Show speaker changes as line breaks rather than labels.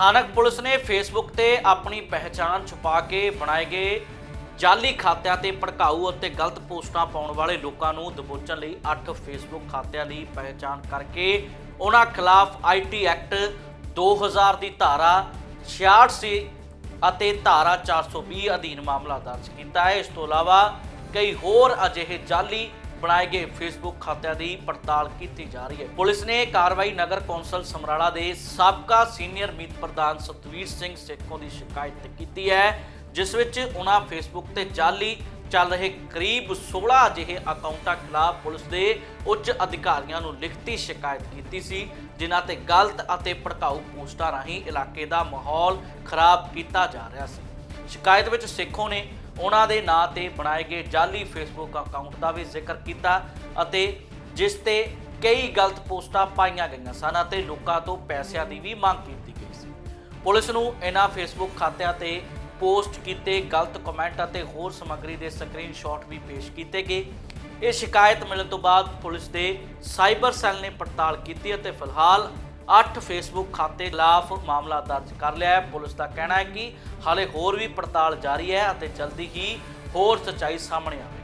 ਸਥਾਨਕ ਪੁਲਿਸ ਨੇ ਫੇਸਬੁੱਕ ਤੇ ਆਪਣੀ ਪਹਿਚਾਣ ਛੁਪਾ ਕੇ ਬਣਾਏ ਗਏ ਜਾਲੀ ਖਾਤਿਆਂ ਤੇ ਭੜਕਾਊ ਅਤੇ ਗਲਤ ਪੋਸਟਾਂ ਪਾਉਣ ਵਾਲੇ ਲੋਕਾਂ ਨੂੰ ਦਬੋਚਣ ਲਈ 8 ਫੇਸਬੁੱਕ ਖਾਤਿਆਂ ਦੀ ਪਹਿਚਾਣ ਕਰਕੇ ਉਹਨਾਂ ਖਿਲਾਫ ਆਈਟੀ ਐਕਟ 2000 ਦੀ ਧਾਰਾ 66 ਸੀ ਅਤੇ ਧਾਰਾ 420 ਅਧੀਨ ਮਾਮਲਾ ਦਰਜ ਕੀਤਾ ਹੈ। ਇਸ ਤੋਂ ਇਲਾਵਾ ਕਈ ਹੋਰ ਅਜਿਹੇ ਜਾਲੀ ਬਣਾਏ ਗਏ ਫੇਸਬੁੱਕ ਖਾਤਿਆਂ ਦੀ ਪੜਤਾਲ ਕੀਤੀ ਜਾ ਰਹੀ ਹੈ। ਪੁਲਿਸ ਨੇ ਕਾਰਵਾਈ ਨਗਰ ਕੌਂਸਲ ਸਮਰਾਲਾ ਦੇ ਸਾਬਕਾ ਸੀਨੀਅਰ ਮੀਤ ਪ੍ਰਧਾਨ ਸਤਵੀਰ ਸਿੰਘ ਸੇਖੋਂ ਦੀ ਸ਼ਿਕਾਇਤ 'ਤੇ ਕੀਤੀ ਹੈ, ਜਿਸ ਵਿੱਚ ਉਹਨਾਂ ਫੇਸਬੁੱਕ ਤੇ ਜਾਲੀ ਚੱਲ ਰਹੇ ਕਰੀਬ 16 ਅਜਿਹੇ ਅਕਾਊਂਟਾਂ ਖਿਲਾਫ ਪੁਲਿਸ ਦੇ ਉੱਚ ਅਧਿਕਾਰੀਆਂ ਨੂੰ ਲਿਖਤੀ ਸ਼ਿਕਾਇਤ ਕੀਤੀ ਸੀ, ਜਿਨ੍ਹਾਂ ਤੇ ਗਲਤ ਅਤੇ ਭੜਕਾਊ ਪੋਸਟਾਂ ਰਾਹੀਂ ਇਲਾਕੇ ਦਾ ਮਾਹੌਲ ਖਰਾਬ ਕੀਤਾ ਜਾ ਰਿਹਾ ਸੀ। ਸ਼ਿਕਾਇਤ ਵਿੱਚ ਸੇਖੋਂ ਨੇ ਉਹਨਾਂ ਦੇ ਨਾਂ ਤੇ ਬਣਾਏ ਗਏ ਜਾਲੀ ਫੇਸਬੁੱਕ ਅਕਾਊਂਟ ਦਾ ਵੀ ਜ਼ਿਕਰ ਕੀਤਾ ਅਤੇ ਜਿਸ ਤੇ ਕਈ ਗਲਤ ਪੋਸਟਾਂ ਪਾਈਆਂ ਗਈਆਂ ਸਨ ਅਤੇ ਲੋਕਾਂ ਤੋਂ ਪੈਸਿਆਂ ਦੀ ਵੀ ਮੰਗ ਕੀਤੀ ਗਈ ਸੀ। ਪੁਲਿਸ ਨੂੰ ਇਹਨਾਂ ਫੇਸਬੁੱਕ ਖਾਤਿਆਂ ਤੇ ਪੋਸਟ ਕੀਤੇ ਗਲਤ ਕਮੈਂਟ ਅਤੇ ਹੋਰ ਸਮੱਗਰੀ ਦੇ ਸਕਰੀਨਸ਼ਾਟ ਵੀ ਪੇਸ਼ ਕੀਤੇ ਗਏ। ਇਹ ਸ਼ਿਕਾਇਤ ਮਿਲਣ ਤੋਂ ਬਾਅਦ ਪੁਲਿਸ ਦੇ ਸਾਈਬਰ ਸੈੱਲ ਨੇ ਪੜਤਾਲ ਕੀਤੀ ਅਤੇ ਫਿਲਹਾਲ 8 ਫੇਸਬੁੱਕ ਖਾਤੇ ਖਿਲਾਫ ਮਾਮਲਾ ਦਰਜ ਕਰ ਲਿਆ ਹੈ। ਪੁਲਿਸ ਦਾ ਕਹਿਣਾ ਹੈ ਕਿ ਹਾਲੇ ਹੋਰ ਵੀ ਪੜਤਾਲ ਜਾਰੀ ਹੈ ਅਤੇ ਜਲਦੀ ਹੀ ਹੋਰ ਸੱਚਾਈ ਸਾਹਮਣੇ ਆਵੇਗੀ।